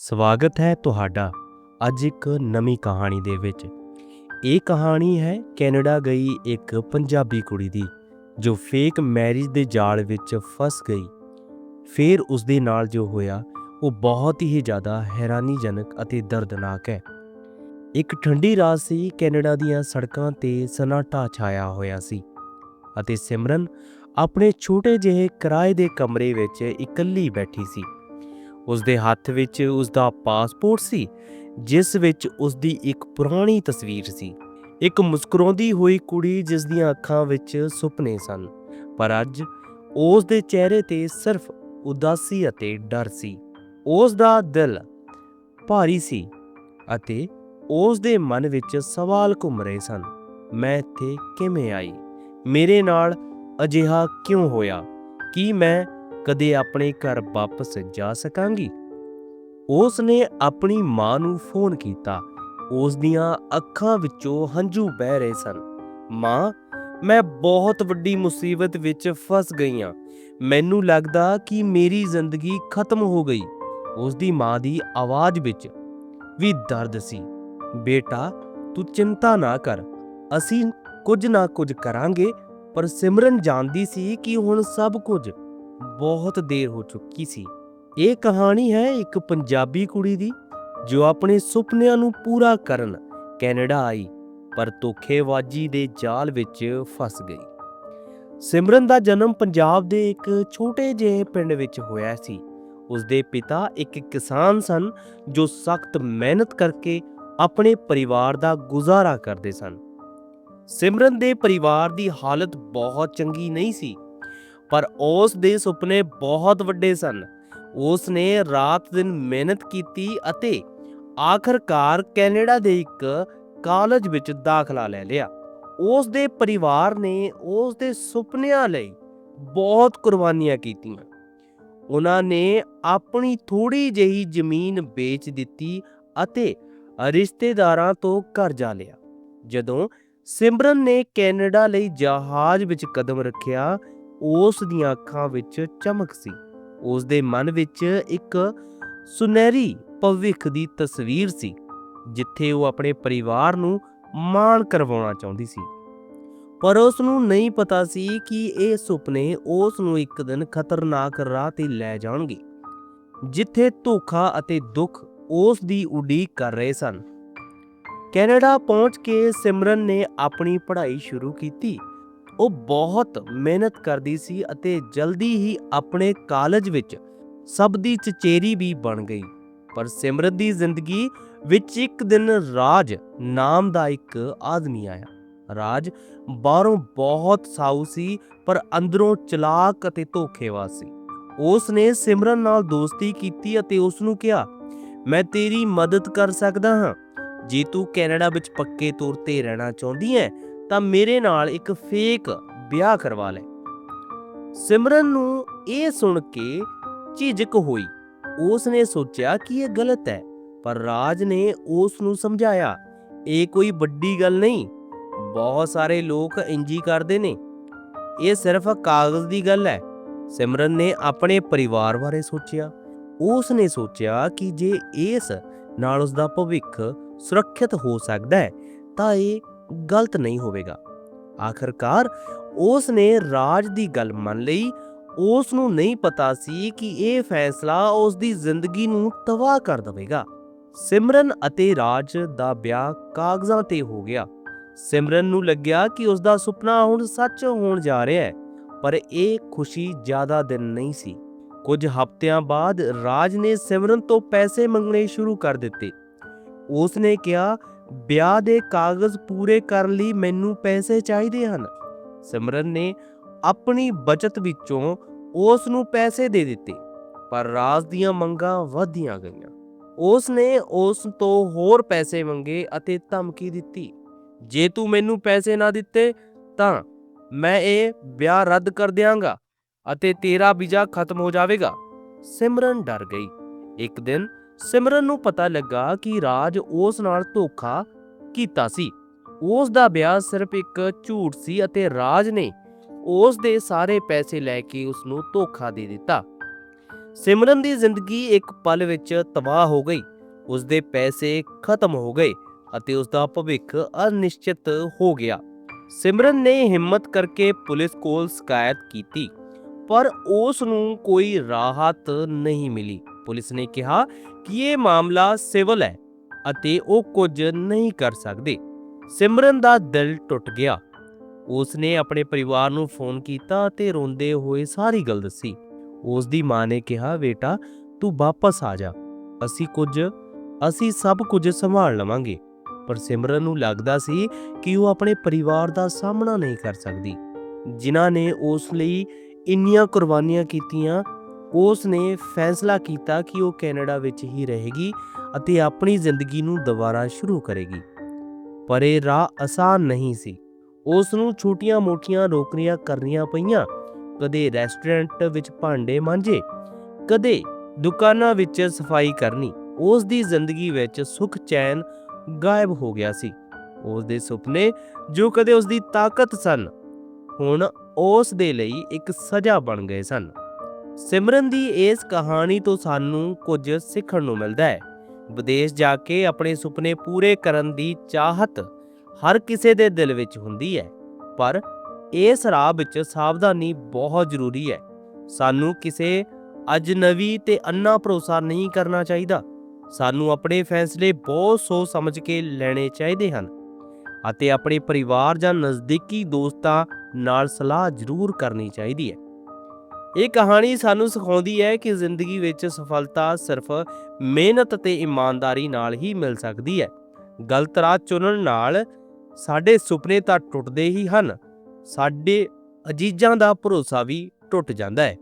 ਸਵਾਗਤ ਹੈ ਤੁਹਾਡਾ ਅੱਜ ਇੱਕ ਨਵੀਂ ਕਹਾਣੀ ਦੇ ਵਿੱਚ। ਇਹ ਕਹਾਣੀ ਹੈ ਕੈਨੇਡਾ ਗਈ ਇੱਕ ਪੰਜਾਬੀ ਕੁੜੀ ਦੀ, ਜੋ ਫੇਕ ਮੈਰਿਜ ਦੇ ਜਾਲ ਵਿੱਚ ਫਸ ਗਈ। ਫਿਰ ਉਸ ਦੇ ਨਾਲ ਜੋ ਹੋਇਆ, ਉਹ ਬਹੁਤ ਹੀ ਜ਼ਿਆਦਾ ਹੈਰਾਨੀਜਨਕ ਅਤੇ ਦਰਦਨਾਕ ਹੈ। ਇੱਕ ਠੰਡੀ ਰਾਤ ਸੀ, ਕੈਨੇਡਾ ਦੀਆਂ ਸੜਕਾਂ ਤੇ ਸਨਾਟਾ ਛਾਇਆ ਹੋਇਆ ਸੀ ਅਤੇ ਸਿਮਰਨ ਆਪਣੇ ਛੋਟੇ ਜਿਹੇ ਕਿਰਾਏ ਦੇ ਕਮਰੇ ਵਿੱਚ ਇਕੱਲੀ ਬੈਠੀ ਸੀ। ਉਸ ਦੇ ਹੱਥ ਵਿੱਚ ਉਸ ਦਾ ਪਾਸਪੋਰਟ ਸੀ, ਜਿਸ ਵਿੱਚ ਉਸ ਦੀ ਇੱਕ ਪੁਰਾਣੀ ਤਸਵੀਰ ਸੀ। ਇੱਕ ਮੁਸਕਰਾਉਂਦੀ ਹੋਈ ਕੁੜੀ ਜਿਸ ਦੀਆਂ ਅੱਖਾਂ ਵਿੱਚ ਸੁਪਨੇ ਸਨ, ਪਰ ਅੱਜ ਉਸ ਦੇ ਚਿਹਰੇ ਤੇ ਸਿਰਫ ਉਦਾਸੀ ਅਤੇ ਡਰ ਸੀ। ਉਸ ਦਾ ਦਿਲ ਭਾਰੀ ਸੀ ਅਤੇ ਉਸ ਦੇ ਮਨ ਵਿੱਚ ਸਵਾਲ ਘੁੰਮ ਰਹੇ ਸਨ, ਮੈਂ ਇੱਥੇ ਕਿਵੇਂ ਆਈ? ਮੇਰੇ ਨਾਲ ਅਜਿਹਾ ਕਿਉਂ ਹੋਇਆ? ਕੀ ਮੈਂ ਕਦੇ ਆਪਣੇ ਘਰ ਵਾਪਸ ਜਾ ਸਕਾਂਗੀ? ਉਸ ਨੇ ਆਪਣੀ ਮਾਂ ਨੂੰ ਫੋਨ ਕੀਤਾ। ਉਸ ਦੀਆਂ ਅੱਖਾਂ ਵਿੱਚੋਂ ਹੰਝੂ ਵਹਿ ਰਹੇ ਸਨ। ਮਾਂ, ਮੈਂ ਬਹੁਤ ਵੱਡੀ ਮੁਸੀਬਤ ਵਿੱਚ ਫਸ ਗਈ ਹਾਂ ਮੈਨੂੰ ਲੱਗਦਾ ਕਿ ਮੇਰੀ ਜ਼ਿੰਦਗੀ ਖਤਮ ਹੋ ਗਈ। ਉਸ ਦੀ ਮਾਂ ਦੀ ਆਵਾਜ਼ ਵਿੱਚ ਵੀ ਦਰਦ ਸੀ। ਬੇਟਾ, ਤੂੰ ਚਿੰਤਾ ਨਾ ਕਰ। ਅਸੀਂ ਕੁਝ ਨਾ ਕੁਝ ਕਰਾਂਗੇ, ਪਰ ਸਿਮਰਨ ਜਾਣਦੀ ਸੀ ਕਿ ਹੁਣ ਸਭ ਕੁਝ ਬਹੁਤ ਦੇਰ ਹੋ ਚੁੱਕੀ ਸੀ। ਇਹ ਕਹਾਣੀ ਹੈ ਇੱਕ ਪੰਜਾਬੀ ਕੁੜੀ ਦੀ, ਜੋ ਆਪਣੇ ਸੁਪਨਿਆਂ ਨੂੰ ਪੂਰਾ ਕਰਨ ਕੈਨੇਡਾ ਆਈ, ਪਰ ਧੋਖੇਬਾਜ਼ੀ ਦੇ ਜਾਲ ਵਿੱਚ ਫਸ ਗਈ। ਸਿਮਰਨ ਦਾ ਜਨਮ ਪੰਜਾਬ ਦੇ ਇੱਕ ਛੋਟੇ ਜਿਹੇ ਪਿੰਡ ਵਿੱਚ ਹੋਇਆ ਸੀ। ਉਸਦੇ ਪਿਤਾ ਇੱਕ ਕਿਸਾਨ ਸਨ, ਜੋ ਸਖਤ ਮਿਹਨਤ ਕਰਕੇ ਆਪਣੇ ਪਰਿਵਾਰ ਦਾ ਗੁਜ਼ਾਰਾ ਕਰਦੇ ਸਨ। ਸਿਮਰਨ ਦੇ ਪਰਿਵਾਰ ਦੀ ਹਾਲਤ ਬਹੁਤ ਚੰਗੀ ਨਹੀਂ ਸੀ। ਪਰ ਉਸ ਦੇ ਸੁਪਨੇ ਬਹੁਤ ਵੱਡੇ ਸਨ। ਉਸ ਨੇ ਰਾਤ ਦਿਨ ਮਿਹਨਤ ਕੀਤੀ ਅਤੇ ਆਖਰਕਾਰ ਕੈਨੇਡਾ ਦੇ ਇੱਕ ਕਾਲਜ ਵਿੱਚ ਦਾਖਲਾ ਲੈ ਲਿਆ। ਉਸ ਦੇ ਪਰਿਵਾਰ ਨੇ ਉਸ ਦੇ ਸੁਪਨਿਆਂ ਲਈ ਬਹੁਤ ਕੁਰਬਾਨੀਆਂ ਕੀਤੀਆਂ। ਉਹਨਾਂ ਨੇ ਆਪਣੀ ਥੋੜੀ ਜਿਹੀ ਜ਼ਮੀਨ ਵੇਚ ਦਿੱਤੀ ਅਤੇ ਰਿਸ਼ਤੇਦਾਰਾਂ ਤੋਂ ਕਰਜ਼ਾ ਲਿਆ। ਜਦੋਂ ਸਿਮਰਨ ਨੇ ਕੈਨੇਡਾ ਲਈ ਜਹਾਜ਼ ਵਿੱਚ ਕਦਮ ਰੱਖਿਆ ਉਸ ਦੀਆਂ ਅੱਖਾਂ ਵਿੱਚ ਚਮਕ ਸੀ। ਉਸ ਦੇ ਮਨ ਵਿੱਚ ਇੱਕ ਸੁਨਹਿਰੀ ਭਵਿੱਖ ਦੀ ਤਸਵੀਰ ਸੀ, ਜਿੱਥੇ ਉਹ ਆਪਣੇ ਪਰਿਵਾਰ ਨੂੰ ਮਾਣ ਕਰਵਾਉਣਾ ਚਾਹੁੰਦੀ ਸੀ। ਪਰ ਉਸ ਨੂੰ ਨਹੀਂ ਪਤਾ ਸੀ ਕਿ ਇਹ ਸੁਪਨੇ ਉਸ ਨੂੰ ਇੱਕ ਦਿਨ ਖਤਰਨਾਕ ਰਾਹ ਤੇ ਲੈ ਜਾਣਗੇ, ਜਿੱਥੇ ਧੋਖਾ ਅਤੇ ਦੁੱਖ ਉਸ ਦੀ ਉਡੀਕ ਕਰ ਰਹੇ ਸਨ। ਕੈਨੇਡਾ ਪਹੁੰਚ ਕੇ ਸਿਮਰਨ ਨੇ ਆਪਣੀ ਪੜ੍ਹਾਈ ਸ਼ੁਰੂ ਕੀਤੀ ਉਹ ਬਹੁਤ ਮਿਹਨਤ ਕਰਦੀ ਸੀ ਅਤੇ ਜਲਦੀ ਹੀ ਆਪਣੇ ਕਾਲਜ ਵਿੱਚ ਸਭ ਦੀ ਚਚੇਰੀ ਵੀ ਬਣ ਗਈ। ਪਰ ਸਿਮਰਨ ਦੀ ਜ਼ਿੰਦਗੀ ਵਿੱਚ ਇੱਕ ਦਿਨ ਰਾਜ ਨਾਮ ਦਾ ਇੱਕ ਆਦਮੀ ਆਇਆ। ਰਾਜ ਬਾਹਰੋਂ ਬਹੁਤ ਸਾਊ ਸੀ, ਪਰ ਅੰਦਰੋਂ ਚਲਾਕ ਅਤੇ ਧੋਖੇਬਾਜ਼ ਸੀ। ਉਸ ਨੇ ਸਿਮਰਨ ਨਾਲ ਦੋਸਤੀ ਕੀਤੀ ਅਤੇ ਉਸ ਨੂੰ ਕਿਹਾ, ਮੈਂ ਤੇਰੀ ਮਦਦ ਕਰ ਸਕਦਾ ਹਾਂ। ਜੇ ਤੂੰ ਕੈਨੇਡਾ ਵਿੱਚ ਪੱਕੇ ਤੌਰ ਤੇ ਰਹਿਣਾ ਚਾਹੁੰਦੀ ਹੈ ਤਾਂ ਮੇਰੇ ਨਾਲ ਇੱਕ ਫੇਕ ਵਿਆਹ ਕਰਵਾ ਲੈ। ਸਿਮਰਨ ਨੂੰ ਇਹ ਸੁਣ ਕੇ ਝਿਜਕ ਹੋਈ। ਉਸ ਨੇ ਸੋਚਿਆ ਕਿ ਇਹ ਗਲਤ ਹੈ, ਪਰ ਰਾਜ ਨੇ ਉਸ ਨੂੰ ਸਮਝਾਇਆ, ਇਹ ਕੋਈ ਵੱਡੀ ਗੱਲ ਨਹੀਂ, ਬਹੁਤ ਸਾਰੇ ਲੋਕ ਇੰਜੀ ਕਰਦੇ ਨੇ। ਇਹ ਸਿਰਫ ਕਾਗਜ਼ ਦੀ ਗੱਲ ਹੈ। ਸਿਮਰਨ ਨੇ ਆਪਣੇ ਪਰਿਵਾਰ ਬਾਰੇ ਸੋਚਿਆ। ਉਸ ਨੇ ਸੋਚਿਆ ਕਿ ਜੇ ਇਸ ਨਾਲ ਉਸ ਦਾ ਭਵਿੱਖ ਸੁਰੱਖਿਅਤ ਹੋ ਸਕਦਾ ਹੈ, ਤਾਂ ਇਹ ਗਲਤ ਨਹੀਂ ਹੋਵੇਗਾ। ਆਖਰਕਾਰ ਉਸ ਨੇ ਰਾਜ ਦੀ ਗੱਲ ਮੰਨ ਲਈ। ਉਸ ਨੂੰ ਨਹੀਂ ਪਤਾ ਸੀ ਕਿ ਇਹ ਫੈਸਲਾ ਉਸ ਦੀ ਜ਼ਿੰਦਗੀ ਨੂੰ ਤਬਾਹ ਕਰ ਦੇਵੇਗਾ। ਸਿਮਰਨ ਅਤੇ ਰਾਜ ਦਾ ਵਿਆਹ ਕਾਗਜ਼ਾਂ ਤੇ ਹੋ ਗਿਆ। ਸਿਮਰਨ ਨੂੰ ਲੱਗਿਆ ਕਿ ਉਸ ਦਾ ਸੁਪਨਾ ਹੁਣ ਸੱਚ ਹੋਣ ਜਾ ਰਿਹਾ ਹੈ, ਪਰ ਇਹ ਖੁਸ਼ੀ ਜ਼ਿਆਦਾ ਦਿਨ ਨਹੀਂ ਸੀ। ਕੁਝ ਹਫ਼ਤਿਆਂ ਬਾਅਦ ਰਾਜ ਨੇ ਸਿਮਰਨ ਤੋਂ ਪੈਸੇ ਮੰਗਣੇ ਸ਼ੁਰੂ ਕਰ ਦਿੱਤੇ। ਉਸ ਨੇ ਕਿਹਾ ਵਿਆਹ ਦੇ ਕਾਗਜ਼ ਪੂਰੇ ਕਰਨ ਲਈ ਮੈਨੂੰ ਪੈਸੇ ਚਾਹੀਦੇ ਹਨ। ਸਿਮਰਨ ਨੇ ਆਪਣੀ ਬਚਤ ਵਿੱਚੋਂ ਉਸ ਨੂੰ ਪੈਸੇ ਦੇ ਦਿੱਤੇ, ਪਰ ਰਾਜ ਦੀਆਂ ਮੰਗਾਂ ਵਧਦੀਆਂ ਗਈਆਂ। ਉਸ ਨੇ ਉਸ ਤੋਂ ਹੋਰ ਪੈਸੇ ਮੰਗੇ ਅਤੇ ਧਮਕੀ ਦਿੱਤੀ, ਜੇ ਤੂੰ ਮੈਨੂੰ ਪੈਸੇ ਨਾ ਦਿੱਤੇ, ਤਾਂ ਮੈਂ ਇਹ ਵਿਆਹ ਰੱਦ ਕਰ ਦਿਆਂਗਾ ਅਤੇ ਤੇਰਾ ਵੀਜ਼ਾ ਖਤਮ ਹੋ ਜਾਵੇਗਾ। ਸਿਮਰਨ ਡਰ ਗਈ। ਇੱਕ ਦਿਨ ਸਿਮਰਨ ਨੂੰ ਪਤਾ ਲੱਗਾ ਕਿ ਰਾਜ ਉਸ ਨਾਲ ਧੋਖਾ ਕੀਤਾ ਸੀ। ਉਸ ਦਾ ਵਿਆਹ ਸਿਰਫ ਇੱਕ ਝੂਠ ਸੀ ਅਤੇ ਰਾਜ ਨੇ ਉਸ ਦੇ ਸਾਰੇ ਪੈਸੇ ਲੈ ਕੇ ਉਸ ਨੂੰ ਧੋਖਾ ਦੇ ਦਿੱਤਾ। ਸਿਮਰਨ ਦੀ ਜ਼ਿੰਦਗੀ ਇੱਕ ਪਲ ਵਿੱਚ ਤਬਾਹ ਹੋ ਗਈ। ਉਸ ਦੇ ਪੈਸੇ ਖਤਮ ਹੋ ਗਏ ਅਤੇ ਉਸ ਦਾ ਭਵਿੱਖ ਅਨਿਸ਼ਚਿਤ ਹੋ ਗਿਆ। ਸਿਮਰਨ ਨੇ ਹਿੰਮਤ ਕਰਕੇ ਪੁਲਿਸ ਕੋਲ ਸ਼ਿਕਾਇਤ ਕੀਤੀ, ਪਰ ਉਸ ਨੂੰ ਕੋਈ ਰਾਹਤ ਨਹੀਂ ਮਿਲੀ। ਪੁਲਿਸ ਨੇ ਕਿਹਾ ਕਿ ਇਹ ਮਾਮਲਾ ਸਿਵਲ ਹੈ ਅਤੇ ਉਹ ਕੁਝ ਨਹੀਂ ਕਰ ਸਕਦੇ। ਸਿਮਰਨ ਦਾ ਦਿਲ ਟੁੱਟ ਗਿਆ। ਉਸ ਨੇ ਆਪਣੇ ਪਰਿਵਾਰ ਨੂੰ ਫੋਨ ਕੀਤਾ ਅਤੇ ਰੋਂਦੇ ਹੋਏ ਸਾਰੀ ਗੱਲ ਦੱਸੀ। ਉਸ ਦੀ ਮਾਂ ਨੇ ਕਿਹਾ, ਬੇਟਾ, ਤੂੰ ਵਾਪਸ ਆ ਜਾ। ਅਸੀਂ ਕੁਝ, ਅਸੀਂ ਸਭ ਕੁਝ ਸੰਭਾਲ ਲਵਾਂਗੇ। ਪਰ ਸਿਮਰਨ ਨੂੰ ਲੱਗਦਾ ਸੀ ਕਿ ਉਹ ਆਪਣੇ ਪਰਿਵਾਰ ਦਾ ਸਾਹਮਣਾ ਨਹੀਂ ਕਰ ਸਕਦੀ। ਜਿਨ੍ਹਾਂ ਨੇ ਉਸ ਲਈ ਇੰਨੀਆਂ ਕੁਰਬਾਨੀਆਂ ਕੀਤੀਆਂ ਉਸ ਨੇ ਫੈਸਲਾ ਕੀਤਾ ਕਿ ਉਹ ਕੈਨੇਡਾ ਵਿੱਚ ਹੀ ਰਹੇਗੀ ਅਤੇ ਆਪਣੀ ਜ਼ਿੰਦਗੀ ਨੂੰ ਦੁਬਾਰਾ ਸ਼ੁਰੂ ਕਰੇਗੀ। ਪਰ ਇਹ ਰਾਹ ਆਸਾਨ ਨਹੀਂ ਸੀ। ਉਸ ਨੂੰ ਛੋਟੀਆਂ-ਮੋਟੀਆਂ ਨੌਕਰੀਆਂ ਕਰਨੀਆਂ ਪਈਆਂ। ਕਦੇ ਰੈਸਟੋਰੈਂਟ ਵਿੱਚ ਭਾਂਡੇ ਮਾਂਜੇ, ਕਦੇ ਦੁਕਾਨਾਂ ਵਿੱਚ ਸਫ਼ਾਈ ਕਰਨੀ। ਉਸ ਦੀ ਜ਼ਿੰਦਗੀ ਵਿੱਚ ਸੁੱਖ ਚੈਨ ਗਾਇਬ ਹੋ ਗਿਆ ਸੀ। ਉਸ ਦੇ ਸੁਪਨੇ ਜੋ ਕਦੇ ਉਸ ਦੀ ਤਾਕਤ ਸਨ, ਹੁਣ ਉਸ ਦੇ ਲਈ ਇੱਕ ਸਜ਼ਾ ਬਣ ਗਏ ਸਨ। ਸਿਮਰਨ ਦੀ ਇਸ ਕਹਾਣੀ ਤੋਂ ਸਾਨੂੰ ਕੁਝ ਸਿੱਖਣ ਨੂੰ ਮਿਲਦਾ ਹੈ। ਵਿਦੇਸ਼ ਜਾ ਕੇ ਆਪਣੇ ਸੁਪਨੇ ਪੂਰੇ ਕਰਨ ਦੀ ਚਾਹਤ ਹਰ ਕਿਸੇ ਦੇ ਦਿਲ ਵਿੱਚ ਹੁੰਦੀ ਹੈ। ਪਰ ਇਸ ਰਾਹ ਵਿੱਚ ਸਾਵਧਾਨੀ ਬਹੁਤ ਜ਼ਰੂਰੀ ਹੈ। ਸਾਨੂੰ ਕਿਸੇ ਅਜਨਬੀ ਤੇ ਅੰਨਾ ਭਰੋਸਾ ਨਹੀਂ ਕਰਨਾ ਚਾਹੀਦਾ। ਸਾਨੂੰ ਆਪਣੇ ਫੈਸਲੇ ਬਹੁਤ ਸੋਚ ਸਮਝ ਕੇ ਲੈਣੇ ਚਾਹੀਦੇ ਹਨ ਅਤੇ ਆਪਣੇ ਪਰਿਵਾਰ ਜਾਂ ਨਜ਼ਦੀਕੀ ਦੋਸਤਾਂ ਨਾਲ ਸਲਾਹ ਜ਼ਰੂਰ ਕਰਨੀ ਚਾਹੀਦੀ ਹੈ। ਇਹ ਕਹਾਣੀ ਸਾਨੂੰ ਸਿਖਾਉਂਦੀ ਹੈ ਕਿ ਜ਼ਿੰਦਗੀ ਵਿੱਚ ਸਫਲਤਾ ਸਿਰਫ ਮਿਹਨਤ ਤੇ ਇਮਾਨਦਾਰੀ ਨਾਲ ਹੀ ਮਿਲ ਸਕਦੀ ਹੈ। ਗਲਤ ਰਾਹ ਚੁਣਨ ਨਾਲ ਸਾਡੇ ਸੁਪਨੇ ਤਾਂ ਟੁੱਟਦੇ ਹੀ ਹਨ, ਸਾਡੇ ਅਜੀਜ਼ਾਂ ਦਾ ਭਰੋਸਾ ਵੀ ਟੁੱਟ ਜਾਂਦਾ ਹੈ।